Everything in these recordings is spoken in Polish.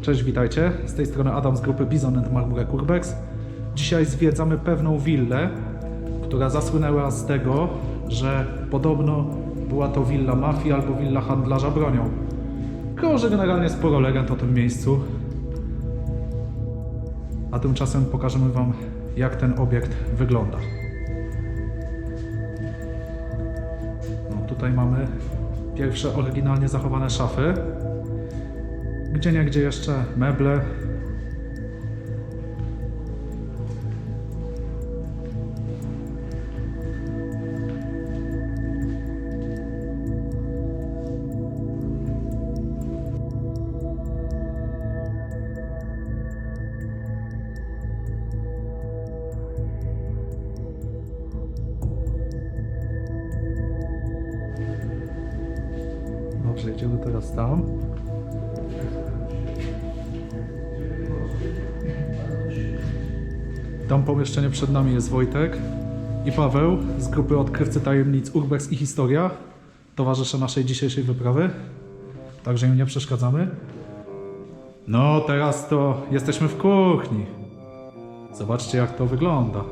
Cześć, witajcie. Z tej strony Adam z grupy Bison and Marmurek Urbex. Dzisiaj zwiedzamy pewną willę, która zasłynęła z tego, że podobno była to willa mafii albo willa handlarza bronią. Krąży generalnie sporo legend o tym miejscu. A tymczasem pokażemy Wam, jak ten obiekt wygląda. No, tutaj mamy pierwsze oryginalnie zachowane szafy. Gdzie niegdzie jeszcze meble. Dobrze, idziemy teraz tam. Tam pomieszczenie przed nami jest Wojtek i Paweł z grupy Odkrywcy Tajemnic Urbex i Historia, towarzysze naszej dzisiejszej wyprawy. Także im nie przeszkadzamy. No, teraz to jesteśmy w kuchni. Zobaczcie, jak to wygląda.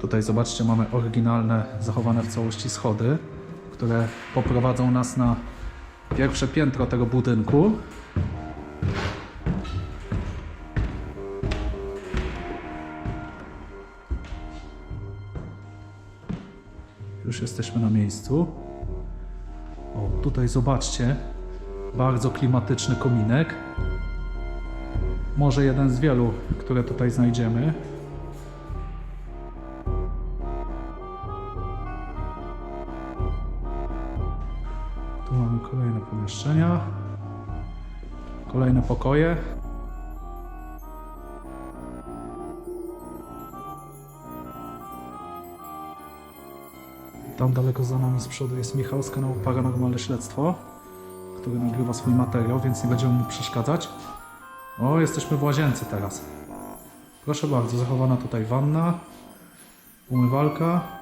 Tutaj zobaczcie, mamy oryginalne, zachowane w całości schody, które poprowadzą nas na pierwsze piętro tego budynku. Już jesteśmy na miejscu. O, tutaj zobaczcie, bardzo klimatyczny kominek. Może jeden z wielu, które tutaj znajdziemy. Kolejne pomieszczenia, kolejne pokoje. Tam daleko za nami z przodu jest Michał z kanału Paranormalne Śledztwo, który nagrywa swój materiał, więc nie będziemy mu przeszkadzać. O, jesteśmy w łazience teraz. Proszę bardzo, zachowana tutaj wanna, umywalka,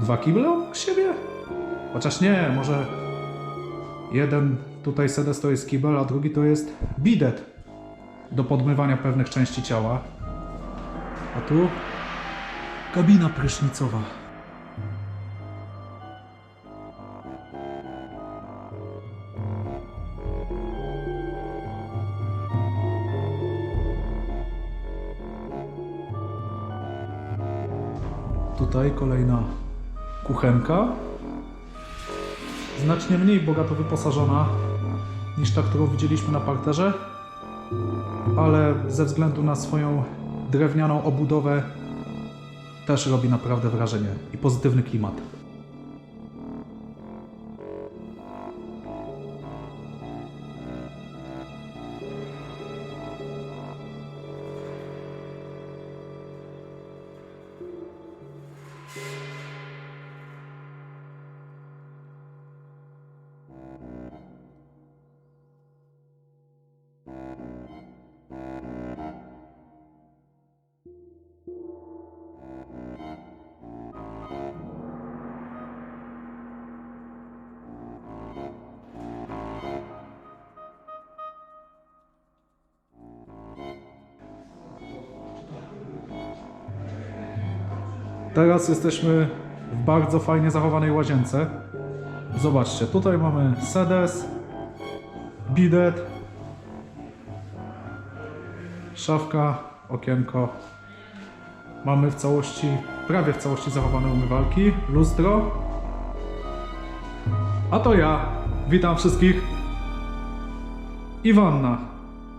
Dwa kible obok siebie? Chociaż nie, może jeden tutaj sedes to jest kibel, a drugi to jest bidet do podmywania pewnych części ciała. A tu kabina prysznicowa. Tutaj kolejna kuchenka. Znacznie mniej bogato wyposażona niż ta, którą widzieliśmy na parterze, ale ze względu na swoją drewnianą obudowę też robi naprawdę wrażenie i pozytywny klimat. Teraz jesteśmy w bardzo fajnie zachowanej łazience. Zobaczcie, tutaj mamy sedes, bidet, szafka, okienko. Mamy w całości, prawie w całości zachowane umywalki, lustro. A to ja. Witam wszystkich. I wanna.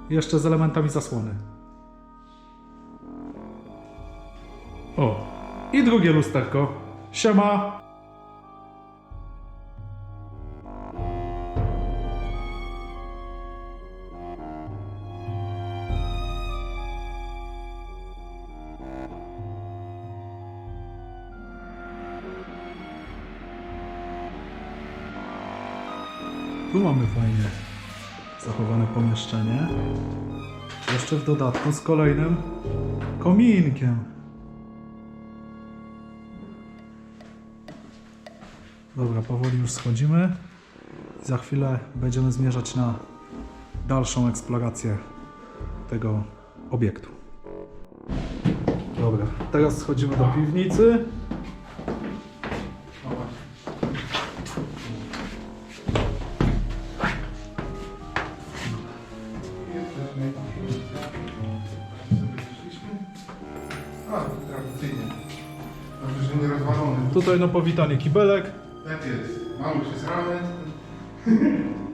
Jeszcze z elementami zasłony. O, i drugie lusterko. Siema. Tu mamy fajnie zachowane pomieszczenie. Jeszcze w dodatku z kolejnym kominkiem. Dobra, powoli już schodzimy. Za chwilę będziemy zmierzać na dalszą eksplorację tego obiektu. Dobra, teraz schodzimy do piwnicy. A, tradycyjnie. Dobrze, że nie rozwalony. Tutaj na powitanie kibelek. Tak jest. Maluch jest rany.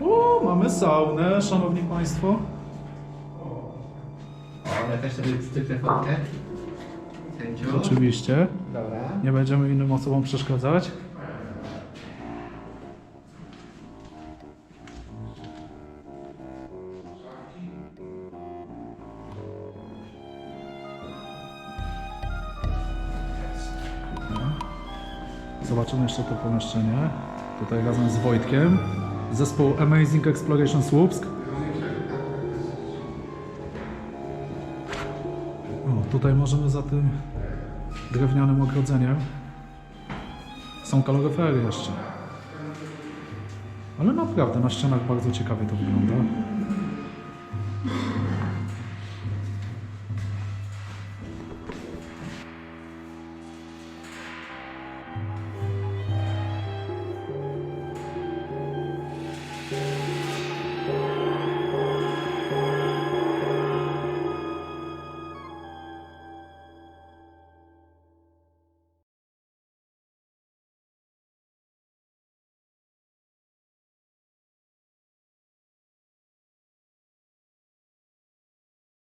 O, mamy saunę, szanowni państwo. O, ja też sobie cyknę fotkę. Sędziu. Oczywiście. Dobra. Nie będziemy innym osobom przeszkadzać. Zobaczymy jeszcze to pomieszczenie. Tutaj razem z Wojtkiem. Zespół Amazing Exploration Słupsk. O, tutaj możemy za tym drewnianym ogrodzeniem. Są kaloryfery jeszcze. Ale naprawdę na ścianach bardzo ciekawie to wygląda.